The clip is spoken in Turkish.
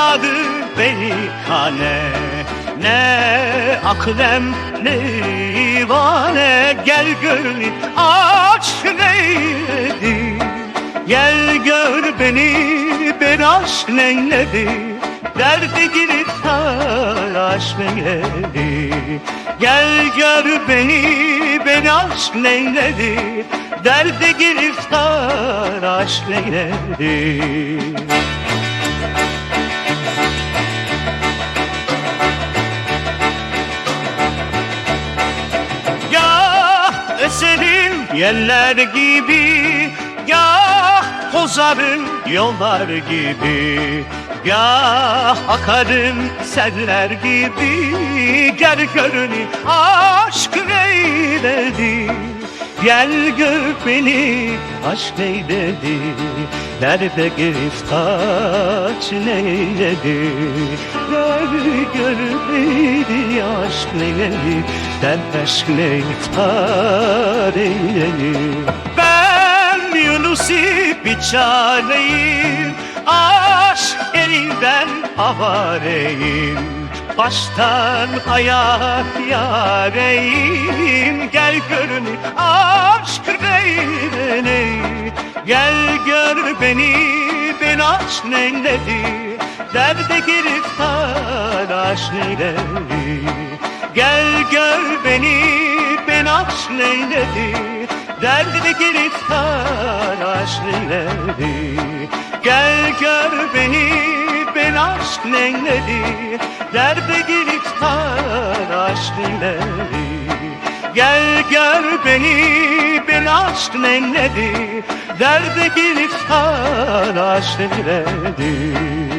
Sardı beni kane Ne aklem ne divane. Gel gönül aç neyledi Gel gör beni ben aşk neyledi. Derde giriftar aşk neyledi Gel gör beni ben aşk neyledi. Derde giriftar aşk neyledi yeller gibi Ya kozarım yollar gibi Ya akarım seller gibi. Gel görünü aşk neyledi Gel gör beni aşk neyledi? Nerede giriftaç neyledi? Gel gör beni aşk neyledi? Ben aşk neyliftar eyledi Ben Yunus'i biçareyim Aşk elinden avareyim Baştan ayak yareyim Gel görün aşk beni Gel gör beni ben aşk neyledi Derde giriftar aşk neyledi Gel gör beni ben aşk neyledi Derde giriftar aşk neyledi Gel gör beni ben aşk neyledi Derde giriftar aşk neyledi Gel gör beni ben aşk neyledi? Derde giriftar aşk neyledi